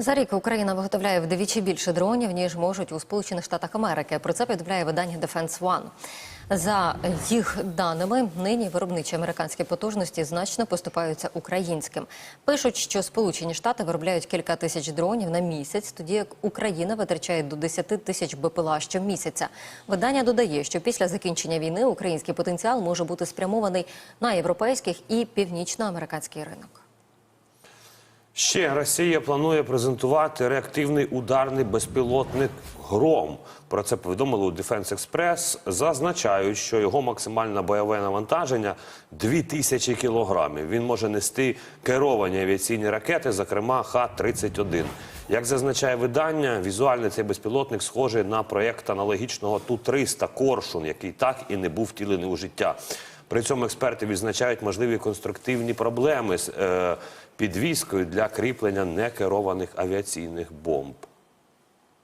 За рік Україна виготовляє вдвічі більше дронів, ніж можуть у Сполучених Штатах Америки. Про це повідомляє видання Defense One. За їх даними, нині виробничі американські потужності значно поступаються українським. Пишуть, що Сполучені Штати виробляють кілька тисяч дронів на місяць, тоді як Україна витрачає до 10 тисяч БПЛА щомісяця. Видання додає, що після закінчення війни український потенціал може бути спрямований на європейських і північноамериканський ринок. Ще Росія планує презентувати реактивний ударний безпілотник Гром. Про це повідомили у Defense Express. Зазначають, що його максимальне бойове навантаження 2000 кілограмів. Він може нести керовані авіаційні ракети, зокрема Х-31. Як зазначає видання, візуально цей безпілотник схожий на проєкт аналогічного Ту-300 Коршун, який так і не був втілений у життя. При цьому експерти відзначають можливі конструктивні проблеми з е, підвіскою для кріплення некерованих авіаційних бомб.